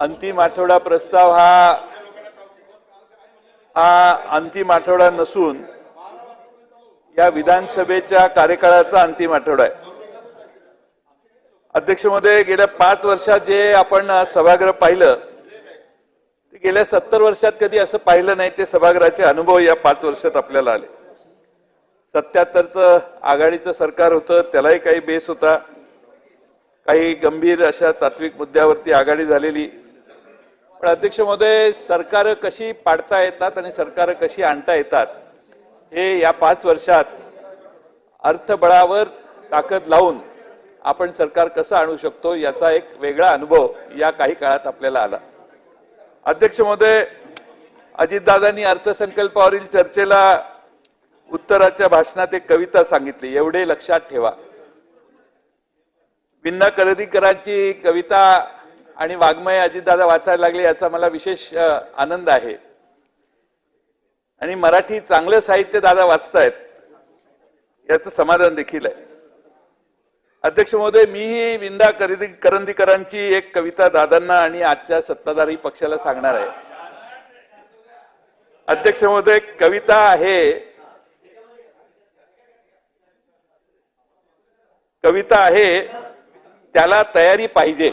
अंतिम आठवडा प्रस्ताव हा हा अंतिम आठवडा नसून या विधानसभेच्या कार्यकाळाचा अंतिम आठवडा आहे. अध्यक्षमध्ये गेल्या पाच वर्षात जे आपण सभागृह पाहिलं ते गेल्या सत्तर वर्षात कधी असं पाहिलं नाही ते सभागृहाचे अनुभव या पाच वर्षात आपल्याला आले. सत्याहत्तरचं आघाडीचं सरकार होतं त्यालाही काही बेस होता. काही गंभीर अशा तात्विक मुद्द्यावरती आघाडी झालेली. पण अध्यक्ष महोदय सरकार कशी पाडता येतात आणि सरकार कशी आणता येतात हे या पाच वर्षात अर्थबळावर ताकद लावून आपण सरकार कसं आणू शकतो याचा एक वेगळा अनुभव या काही काळात आपल्याला आला. अध्यक्ष महोदय अजितदादांनी अर्थसंकल्पावरील चर्चेला उत्तराच्या भाषणात एक कविता सांगितली एवढे लक्षात ठेवा. पिन्ना करदीकरांची कविता आणि वाङ्मय अजितदादा वाचायला लागले याचा मला विशेष आनंद आहे. आणि मराठी चांगलं साहित्य दादा वाचतायत याचं समाधान देखील आहे. अध्यक्ष महोदय मीही विंदा करदी करंदीकरांची एक कविता दादांना आणि आजच्या सत्ताधारी पक्षाला सांगणार आहे. अध्यक्ष महोदय कविता आहे. कविता आहे. त्याला तयारी पाहिजे.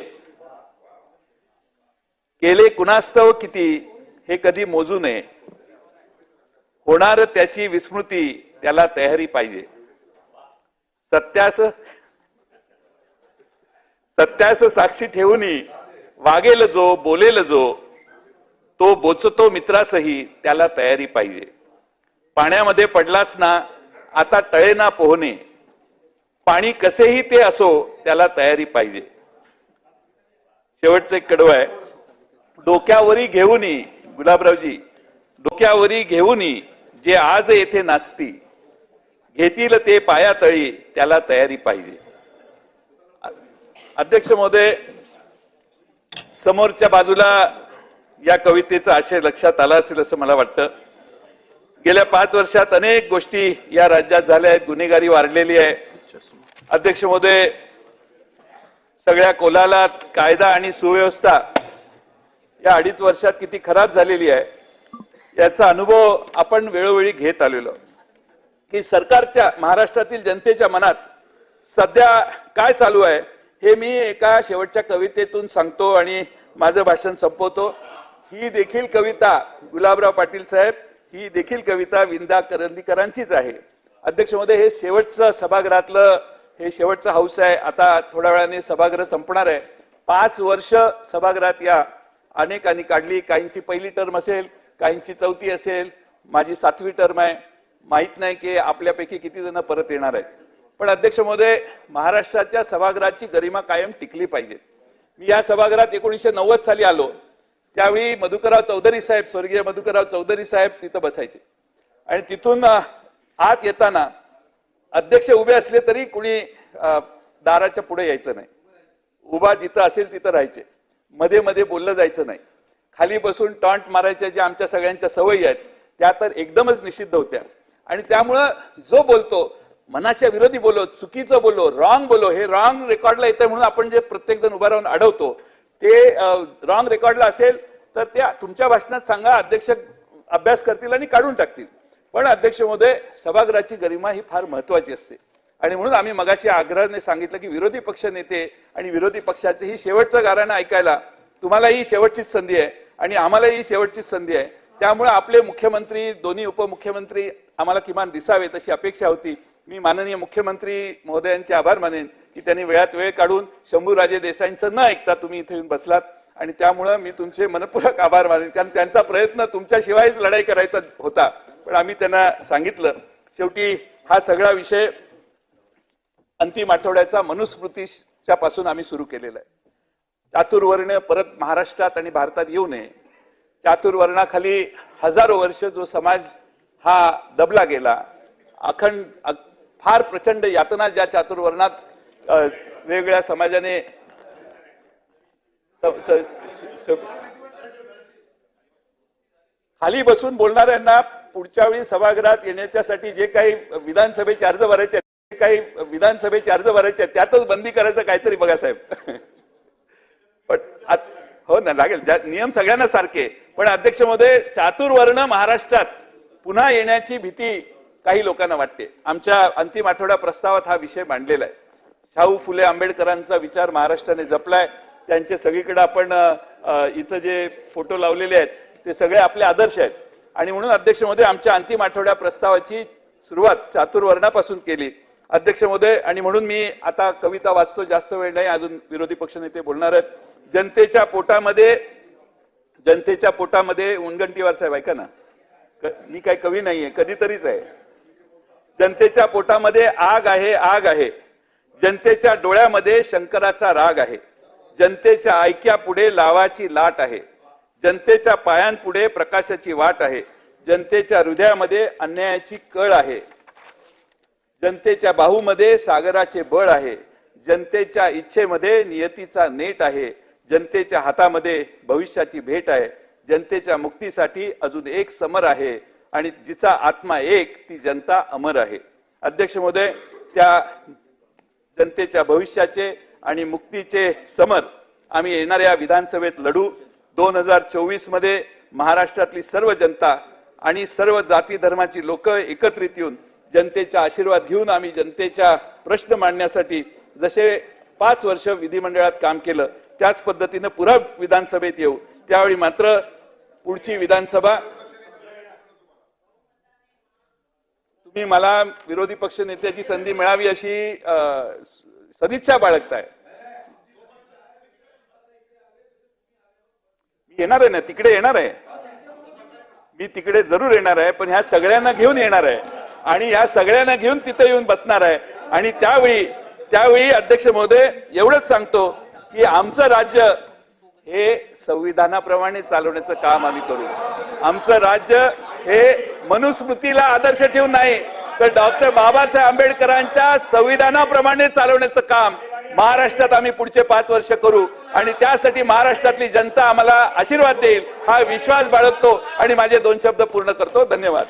केले कुणास्तव किती हे कधी मोजू नये. होणार त्याची विस्मृती त्याला तयारी पाहिजे. सत्यास सत्यास साक्षी ठेवूनही वागेल जो बोलेल जो तो बोचतो मित्रासही त्याला तयारी पाहिजे. पाण्यामध्ये पडलास ना आता तळेना पोहणे. पाणी कसेही ते असो त्याला तयारी पाहिजे. शेवटचं एक कडवं आहे. डोक्यावरी घेऊनी गुलाबरावजी डोक्यावरी घेऊनी जे आज येथे नाचती घेतील ते पायातळी त्याला तयारी पाहिजे. अध्यक्ष महोदय समोरच्या बाजूला या कवितेचा आशय लक्षात आला असेल असं मला वाटतं. गेल्या पाच वर्षात अनेक गोष्टी या राज्यात झाल्या आहेत गुन्हेगारी वाढलेली आहे. अध्यक्ष महोदय सगळ्या कोलालात कायदा आणि सुव्यवस्था या अडीच वर्षात किती खराब झालेली आहे याचा अनुभव आपण वेळोवेळी घेत आलेलो. की सरकारच्या महाराष्ट्रातील जनतेच्या मनात सध्या काय चालू आहे हे मी एका शेवटच्या कवितेतून सांगतो आणि माझं भाषण संपवतो. ही देखील कविता गुलाबराव पाटील साहेब ही देखील कविता विंदा करंदीकरांचीच आहे. अध्यक्ष महोदय हे शेवटचं सभागृहातलं हे शेवटचं हाऊस आहे. आता थोड्या वेळाने सभागृह संपणार आहे. पाच वर्ष सभागृहात या. अनेकांनी काढली. काहींची पहिली टर्म असेल काहींची चौथी असेल. माझी सातवी टर्म आहे. माहीत नाही की आपल्यापैकी किती जण परत येणार आहेत. पण अध्यक्ष महोदय महाराष्ट्राच्या सभागृहाची गरिमा कायम टिकली पाहिजे. मी या सभागृहात एकोणीसशे नव्वद साली आलो. त्यावेळी मधुकरराव चौधरी साहेब स्वर्गीय मधुकरराव चौधरी साहेब तिथं बसायचे. आणि तिथून आत येताना अध्यक्ष उभे असले तरी कुणी दाराच्या पुढे यायचं नाही. उभा जिथं असेल तिथं राहायचे. मध्ये मध्ये बोललं जायचं नाही. खाली बसून टॉन्ट मारायच्या ज्या आमच्या सगळ्यांच्या सवयी आहेत त्या तर एकदमच निषिद्ध होत्या. आणि त्यामुळं जो बोलतो मनाच्या विरोधी बोलो चुकीचं बोलो रॉंग बोलो हे रॉंग रेकॉर्डला येतं म्हणून आपण जे प्रत्येक जण उभा राहून अडवतो ते रॉंग रेकॉर्डला असेल तर त्या तुमच्या भाषणात सांगा अध्यक्ष अभ्यास करतील आणि काढून टाकतील. पण अध्यक्ष महोदय सभागृहाची गरिमा ही फार महत्वाची असते. आणि म्हणून आम्ही मगाशी आग्रहाने सांगितलं की विरोधी पक्ष नेते आणि विरोधी पक्षाचे ही शेवटचं गाराणं ऐकायला तुम्हाला ही शेवटचीच संधी आहे आणि आम्हालाही ही शेवटचीच संधी आहे. त्यामुळे आपले मुख्यमंत्री दोन्ही उपमुख्यमंत्री आम्हाला किमान दिसावेत अशी अपेक्षा होती. मी माननीय मुख्यमंत्री महोदयांचे आभार मानेन की त्यांनी वेळात वेळ काढून शंभूराजे देसाईंचं न ऐकता तुम्ही इथे येऊन बसलात. आणि त्यामुळं मी तुमचे मनपूर्वक आभार मानेन कारण त्यांचा प्रयत्न तुमच्याशिवायच लढाई करायचा होता. पण आम्ही त्यांना सांगितलं शेवटी हा सगळा विषय अंतिम आठवड्याचा मनुस्मृतीच्या पासून आम्ही सुरू केलेला आहे. चातुर्वर्ण परत महाराष्ट्रात आणि भारतात येऊ नये. चातुर्वर्णाखाली हजारो वर्ष जो समाज हा दबला गेला अखंड फार प्रचंड यातना ज्या चातुर्वर्णात वेगवेगळ्या समाजाने खाली बसून बोलणाऱ्यांना पुढच्या वेळी सभागृहात येण्याच्यासाठी जे काही विधानसभेचे अर्ज भरायचे आहेत, काही विधानसभेचे अर्ज भरायचे त्यातच बंदी करायचं काहीतरी बघा साहेब. पण हो ना लागेल. ज्या- नियम सगळ्यांना सारखे पण अध्यक्षमध्ये चातुर्वर्ण महाराष्ट्रात पुन्हा येण्याची भीती काही लोकांना वाटते. आमच्या अंतिम आठवडा प्रस्तावात हा विषय मांडलेला आहे. शाहू फुले आंबेडकरांचा विचार महाराष्ट्राने जपलाय. त्यांचे सगळीकडे आपण इथं जे फोटो लावलेले आहेत ते सगळे आपले आदर्श आहेत. आणि म्हणून अध्यक्ष महोदय आमच्या अंतिम आठवड्या प्रस्तावाची सुरुवात चातुर्वर्णापासून केली. अध्यक्ष महोदय आणि म्हणून मी आता कविता वाचतो जास्त वेळ नाही अजून विरोधी पक्षनेते बोलणार आहेत. जनतेच्या पोटामध्ये जनतेच्या पोटामध्ये उनगंटीवार साहेब ऐका ना. मी काय कवी नाहीये कधीतरीच आहे. जनतेच्या पोटामध्ये आग आहे आग आहे. जनतेच्या डोळ्यामध्ये शंकराचा राग आहे. जनतेच्या ऐक्यापुढे लावाची लाट आहे. जनतेच्या पायांपुढे प्रकाशाची वाट आहे. जनतेच्या हृदयामध्ये अन्यायाची कळ आहे. जनतेच्या बाहूमध्ये सागराचे बळ आहे. जनतेच्या इच्छेमध्ये नियतीचा नेट आहे. जनतेच्या हातामध्ये भविष्याची भेट आहे. जनतेच्या मुक्तीसाठी अजून एक समर आहे आणि जिचा आत्मा एक ती जनता अमर आहे. अध्यक्ष महोदय त्या जनतेच्या भविष्याचे आणि मुक्तीचे समर आम्ही येणाऱ्या विधानसभेत लढू. दोन हजार चोवीसमध्ये महाराष्ट्रातली सर्व जनता आणि सर्व जाती धर्माची लोक एकत्रित येऊन जनतेचा आशीर्वाद घेऊन आम्ही जनतेच्या प्रश्न मांडण्यासाठी जसे पाच वर्ष विधिमंडळात काम केलं त्याच पद्धतीनं पुन्हा विधानसभेत येऊ. त्यावेळी मात्र पुढची विधानसभा तुम्ही मला विरोधी पक्ष नेत्याची संधी मिळावी अशी सदिच्छा बाळगताय. येणार आहे ना? तिकडे येणार आहे? मी तिकडे जरूर येणार आहे पण ह्या सगळ्यांना घेऊन येणार आहे. आणि ह्या सगळ्यांना घेऊन तिथे येऊन बसणार आहे. आणि त्यावेळी त्यावेळी अध्यक्ष महोदय एवढंच सांगतो की आमचं राज्य हे संविधानाप्रमाणे चालवण्याचं काम आम्ही करू. आमचं राज्य हे मनुस्मृतीला आदर्श ठेवून नाही तर डॉक्टर बाबासाहेब आंबेडकरांच्या संविधानाप्रमाणे चालवण्याचं काम महाराष्ट्रात आम्ही पुढचे पाच वर्ष करू आणि त्यासाठी महाराष्ट्रातली जनता आम्हाला आशीर्वाद देईल. हा विश्वास बाळगतो आणि माझे दोन शब्द पूर्ण करतो. धन्यवाद.